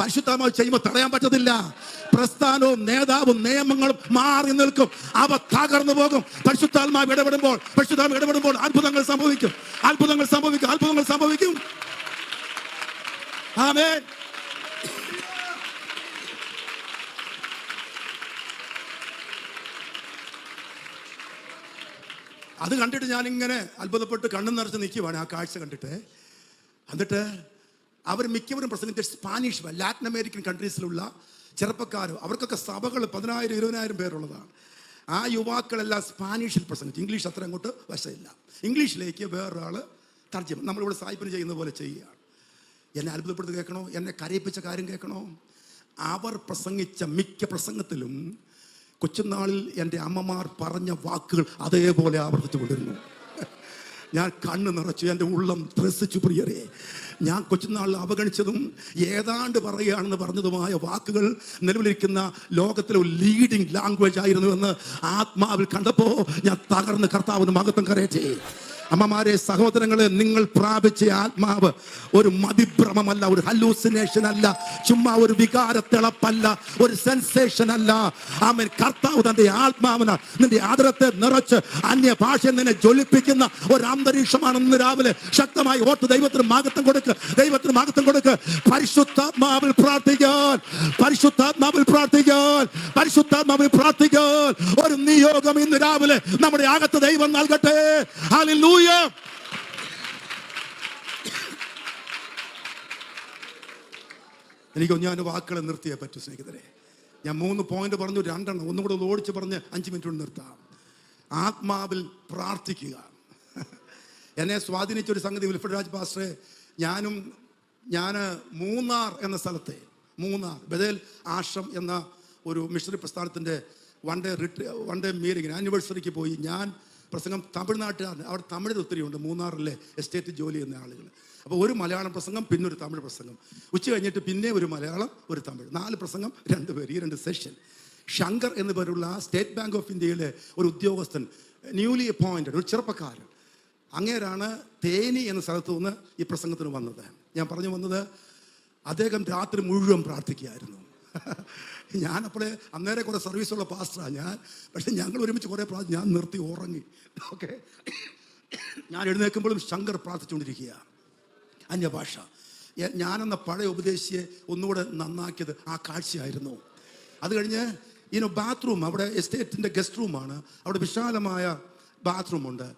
പരിശുദ്ധാത്മാവ് ചെയ്യുമ്പോൾ തടയാൻ പറ്റത്തില്ല. പ്രസ്ഥാനവും നേതാവും നിയമങ്ങളും മാറി നിൽക്കും. അവ തകർന്നു പോകും. പരിശുദ്ധാത്മാവ് ഇടപെടുമ്പോൾ പരിശുദ്ധാത്മാവ് ഇടപെടുമ്പോൾ അത്ഭുതങ്ങൾ സംഭവിക്കും. അത്ഭുതങ്ങൾ സംഭവിക്കും. അത്ഭുതങ്ങൾ സംഭവിക്കും. ആമേൻ. അത് കണ്ടിട്ട് ഞാനിങ്ങനെ അത്ഭുതപ്പെട്ട് കണ്ണും നിറച്ച് നിൽക്കുവാണ്. ആ കാഴ്ച കണ്ടിട്ട്. എന്നിട്ട് അവർ മിക്കവരും പ്രസംഗിച്ച സ്പാനിഷ് ലാറ്റിൻ അമേരിക്കൻ കൺട്രീസിലുള്ള ചെറുപ്പക്കാരോ. അവർക്കൊക്കെ സഭകൾ പതിനായിരം ഇരുപതിനായിരം പേരുള്ളതാണ്. ആ യുവാക്കളെല്ലാം സ്പാനിഷിൽ പ്രസംഗിച്ചു ഇംഗ്ലീഷ് അത്ര അങ്ങോട്ട് വശമില്ല. ഇംഗ്ലീഷിലേക്ക് വേറൊരാൾ തർജമ നമ്മളിവിടെ സായിപ്പിന് ചെയ്യുന്ന പോലെ ചെയ്യുകയാണ്. എന്നെ അത്ഭുതപ്പെടുത്തി കേൾക്കണോ? എന്നെ കരയിപ്പിച്ച കാര്യം കേൾക്കണോ? അവർ പ്രസംഗിച്ച മിക്ക പ്രസംഗത്തിലും കൊച്ചുനാളിൽ എന്റെ അമ്മമാർ പറഞ്ഞ വാക്കുകൾ അതേപോലെ ആവർത്തിച്ചു കൊണ്ടിരുന്നു ഞാൻ കണ്ണ് നിറച്ചു എന്റെ ഉള്ളം ത്രസിച്ചു പ്രിയരെ. ഞാൻ കൊച്ചുനാളിൽ അവഗണിച്ചതും ഏതാണ്ട് പറയുകയാണെന്ന് പറഞ്ഞതുമായ വാക്കുകൾ നിലവിലിരിക്കുന്ന ലോകത്തിലെ ഒരു ലീഡിംഗ് ലാംഗ്വേജ് ആയിരുന്നുവെന്ന് ആത്മാവിൽ കണ്ടപ്പോൾ ഞാൻ തകർന്ന് കർത്താവിന് മഹത്വം കരയറ്റേ അമ്മമാരെ സഹോദരങ്ങളെ നിങ്ങൾ പ്രാപിച്ച ആത്മാവ് ഒരു മതിഭ്രമമല്ല ഒരു ഹലൂസിനേഷൻ അല്ല ചുമ്മാ ഒരു വികാരത്തിളപ്പല്ല ഒരു സെൻസേഷൻ അല്ല. ആമൻ. കർത്താവ് തന്റെ ആത്മാവിനാൽ നിന്റെ ആദരത്തെ നിറച്ച് അന്യ ഭാഷ നിന്നെ ജ്വലിപ്പിക്കുന്ന ഒരു അന്തരീക്ഷമാണ് ഇന്ന് രാവിലെ ശക്തമായി ഓർത്ത് ദൈവത്തിന് മാകത്തം കൊടുക്ക് ദൈവത്തിന് മാകത്തം കൊടുക്ക്. പരിശുദ്ധാത്മാവിൽ പ്രാർത്ഥിക്കാൻ പരിശുദ്ധാത്മാവിൽ പ്രാർത്ഥിക്കാൻ പരിശുദ്ധാത്മാവിൽ പ്രാർത്ഥിക്കാൻ. ഒരു നിയോഗം ഇന്ന് രാവിലെ നമ്മുടെ അകത്ത് ദൈവം നൽകട്ടെ. ഹല്ലേലൂയ എനിക്ക് ഞാൻ വാക്കുകളെ നിർത്തിയേ പറ്റൂ സ്നേഹിതരെ. ഞാൻ മൂന്ന് പോയിന്റ് പറഞ്ഞു രണ്ടെണ്ണം. ഒന്നും കൂടെ ഓടിച്ച് പറഞ്ഞ് അഞ്ച് മിനിറ്റ് കൊണ്ട് നിർത്താം. ആത്മാവിൽ പ്രാർത്ഥിക്കുക. എന്നെ സ്വാധീനിച്ച ഒരു സംഗതി വിൽഫഡ് രാജ് പാസ്റ്ററെ ഞാനും ഞാൻ മൂന്നാർ എന്ന സ്ഥലത്തെ മൂന്നാർ ബദേൽ ആശ്രം എന്ന ഒരു മിഷണറി പ്രസ്ഥാനത്തിന്റെ one day retreat one day മീറിങ്ങിന് ആനിവേഴ്സറിക്ക് പോയി ഞാൻ പ്രസംഗം തമിഴ്നാട്ടിലാണ്. അവിടെ തമിഴിൽ ഒത്തിരിയുണ്ട് മൂന്നാറിലെ എസ്റ്റേറ്റ് ജോലി ചെയ്യുന്ന ആളുകൾ. അപ്പോൾ ഒരു മലയാളം പ്രസംഗം പിന്നെ ഒരു തമിഴ് പ്രസംഗം. ഉച്ച കഴിഞ്ഞിട്ട് പിന്നെ ഒരു മലയാളം ഒരു തമിഴ്. നാല് പ്രസംഗം രണ്ട് പേര്. ഈ രണ്ട് സെഷൻ. ശങ്കർ എന്ന് പേരുള്ള സ്റ്റേറ്റ് ബാങ്ക് ഓഫ് ഇന്ത്യയിലെ ഒരു ഉദ്യോഗസ്ഥൻ ന്യൂലി അപ്പോയിന്റഡ് ഒരു ചെറുപ്പക്കാരൻ. അങ്ങേരാണ് തേനി എന്ന സ്ഥലത്തു നിന്ന് ഈ പ്രസംഗത്തിന് വന്നത്. ഞാൻ പറഞ്ഞു വന്നത് അദ്ദേഹം രാത്രി മുഴുവൻ പ്രാർത്ഥിക്കുകയായിരുന്നു. ഞാനപ്പോഴേ അന്നേരം കുറേ സർവീസുള്ള പാസ്റ്ററാണ് ഞാൻ. പക്ഷെ ഞങ്ങൾ ഒരുമിച്ച് കുറേ പ്രാർത്ഥന ഞാൻ നിർത്തി ഉറങ്ങി. ഓക്കെ ഞാൻ എഴുന്നേൽക്കുമ്പോഴും ശങ്കർ പ്രാർത്ഥിച്ചുകൊണ്ടിരിക്കുക അന്യഭാഷ. ഞാനെന്ന പഴയ ഉപദേശിയെ ഒന്നുകൂടെ നന്നാക്കിയത് ആ കാഴ്ചയായിരുന്നു. അത് കഴിഞ്ഞ് ഇനി ബാത്റൂം അവിടെ എസ്റ്റേറ്റിന്റെ ഗസ്റ്റ് റൂമാണ് അവിടെ വിശാലമായ ബാത്റൂമുണ്ട്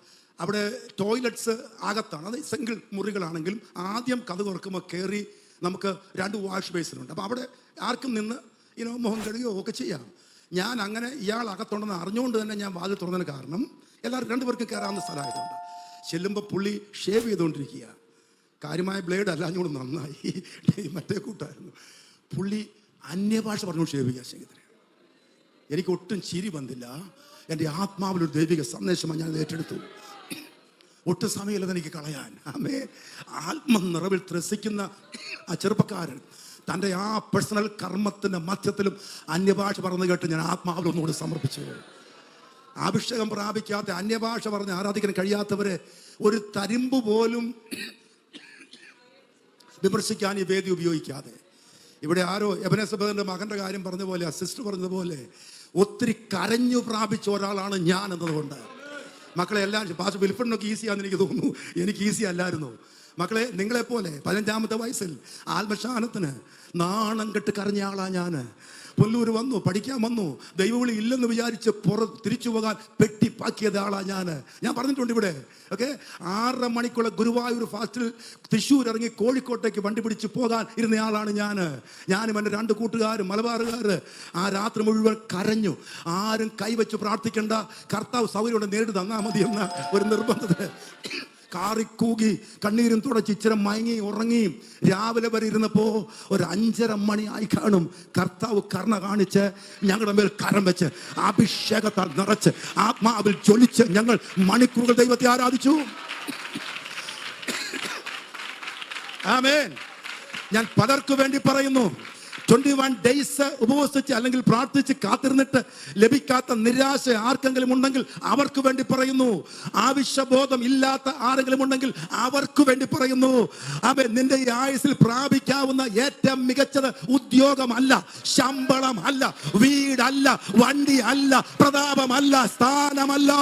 അവിടെ ടോയ്ലറ്റ്സ് അകത്താണ് അത് സിംഗിൾ മുറികളാണെങ്കിലും ആദ്യം കഥ തുറക്കുമ്പോൾ കയറി നമുക്ക് രണ്ട് വാഷ് ബേസിനുണ്ട് അപ്പോൾ അവിടെ ആർക്കും നിന്ന് ഇനോ മുഖം കഴുകുകയോ ഒക്കെ ചെയ്യാം. ഞാൻ അങ്ങനെ ഇയാൾ അകത്തുണ്ടെന്ന് അറിഞ്ഞുകൊണ്ട് തന്നെ ഞാൻ വാതിൽ തുറന്നതിന് കാരണം എല്ലാവർക്കും രണ്ടുപേർക്കും കയറാവുന്ന സ്ഥലമായതുകൊണ്ട്. ചെല്ലുമ്പോൾ പുള്ളി ഷേവ് ചെയ്തുകൊണ്ടിരിക്കുക കാര്യമായ ബ്ലേഡ് അല്ല ഞങ്ങൾ നന്നായി. മറ്റേ കൂട്ടായിരുന്നു. പുള്ളി അന്യഭാഷ പറഞ്ഞു ഷേവ് ചെയ്യാൻ ശരിക്കും എനിക്ക് ഒട്ടും ചിരി വന്നില്ല. എന്റെ ആത്മാവിലൊരു ദൈവിക സന്ദേശമാണ് ഞാൻ ഏറ്റെടുത്തു. ഒട്ടും സമയമില്ല എനിക്ക് കളയാൻ. ആമേ ആത്മ നിറവിൽ ത്രസിക്കുന്ന ആ ചെറുപ്പക്കാരൻ തന്റെ ആ പേഴ്സണൽ കർമ്മത്തിന്റെ മധ്യത്തിലും അന്യഭാഷ പറഞ്ഞു കേട്ട് ഞാൻ ആത്മാവിൽ ഒന്നുകൂടി സമർപ്പിച്ചു. അഭിഷേകം പ്രാപിക്കാത്ത അന്യഭാഷ പറഞ്ഞ് ആരാധിക്കാൻ കഴിയാത്തവരെ ഒരു തരിമ്പ് പോലും വിമർശിക്കാൻ ഈ വേദി ഉപയോഗിക്കാതെ. ഇവിടെ ആരോ എബനസബന്റെ മകന്റെ കാര്യം പറഞ്ഞ പോലെ സിസ്റ്റർ പറഞ്ഞതുപോലെ ഒത്തിരി കരഞ്ഞു പ്രാപിച്ച ഒരാളാണ് ഞാൻ എന്നതുകൊണ്ട്. മക്കളെ എല്ലാം പാസ് വിൽഫണ്ണൊക്കെ ഈസിയാന്ന് എനിക്ക് തോന്നുന്നു. എനിക്ക് ഈസി അല്ലായിരുന്നു? മക്കളെ നിങ്ങളെപ്പോലെ പതിനഞ്ചാമത്തെ വയസ്സിൽ ആത്മശാനത്തിന് നാണം കെട്ട് കരഞ്ഞ ആളാണ് ഞാൻ പുല്ലൂർ വന്നു പഠിക്കാൻ വന്നു. ദൈവവിളി ഇല്ലെന്ന് വിചാരിച്ച് പുറത്ത് തിരിച്ചു പോകാൻ പെട്ടി പാക്കിയത് ആളാണ് ഞാൻ ഞാൻ പറഞ്ഞിട്ടുണ്ട് ഇവിടെ ഓക്കെ ആറര മണിക്കുള്ള ഗുരുവായൂർ ഫാസ്റ്റിൽ തൃശ്ശൂർ ഇറങ്ങി കോഴിക്കോട്ടേക്ക് വണ്ടി പിടിച്ച് പോകാൻ ഇരുന്ന ആളാണ് ഞാൻ ഞാനും എന്റെ രണ്ട് കൂട്ടുകാരും മലബാറുകാർ ആ രാത്രി മുഴുവൻ കരഞ്ഞു. ആരും കൈവച്ച് പ്രാർത്ഥിക്കേണ്ട. കർത്താവ് സൗകര്യം നേരിട്ട് തന്നാൽ മതി എന്ന ഒരു നിർബന്ധത്തിന് കാറിക്കൂകി കണ്ണീരും തുടച്ച് ഇച്ചിരി മയങ്ങി ഉറങ്ങി. രാവിലെ വരെ ഇരുന്നപ്പോ ഒരു അഞ്ചര മണിയായി കാണും. കർത്താവ് കർണ കാണിച്ച് ഞങ്ങളുടെ മേൽ കരം വെച്ച് അഭിഷേകത്താൽ നിറച്ച് ആത്മാവിൽ ജ്വലിച്ച് ഞങ്ങൾ മണിക്കൂറുകൾ ദൈവത്തെ ആരാധിച്ചു. ആമേൻ. ഞാൻ പലർക്കു വേണ്ടി പറയുന്നു. ട്വന്റി വൺ ഡേയ്സ് ഉപവസിച്ച് അല്ലെങ്കിൽ പ്രാർത്ഥിച്ച് കാത്തിരുന്നിട്ട് ലഭിക്കാത്ത നിരാശ ആർക്കെങ്കിലും ഉണ്ടെങ്കിൽ അവർക്ക് വേണ്ടി പറയുന്നു. ആവശ്യബോധം ഇല്ലാത്ത ആരെങ്കിലും ഉണ്ടെങ്കിൽ അവർക്ക് വേണ്ടി പറയുന്നു. അവൻ നിന്റെ ഈ ആയുസിൽ പ്രാപിക്കാവുന്ന ഏറ്റവും മികച്ചത് ഉദ്യോഗമല്ല ശമ്പളം അല്ല വീടല്ല വണ്ടി അല്ല പ്രതാപമല്ല സ്ഥാനമല്ല.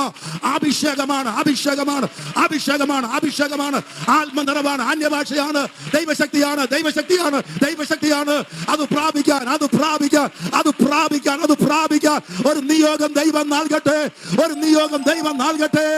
അഭിഷേകമാണ് അഭിഷേകമാണ് അഭിഷേകമാണ് അഭിഷേകമാണ്. ആത്മനിറവാണ് അന്യഭാഷയാണ് ദൈവശക്തിയാണ് ദൈവശക്തിയാണ് ദൈവശക്തിയാണ്. അത് പ്രാപിക്കാൻ അത് പ്രാപിക്കാൻ അത് പ്രാപിക്കാൻ അത് പ്രാപിക്കാൻ. ഒരു നിയോഗം ദൈവം നൽകട്ടെ ഒരു നിയോഗം ദൈവം നൽകട്ടെ.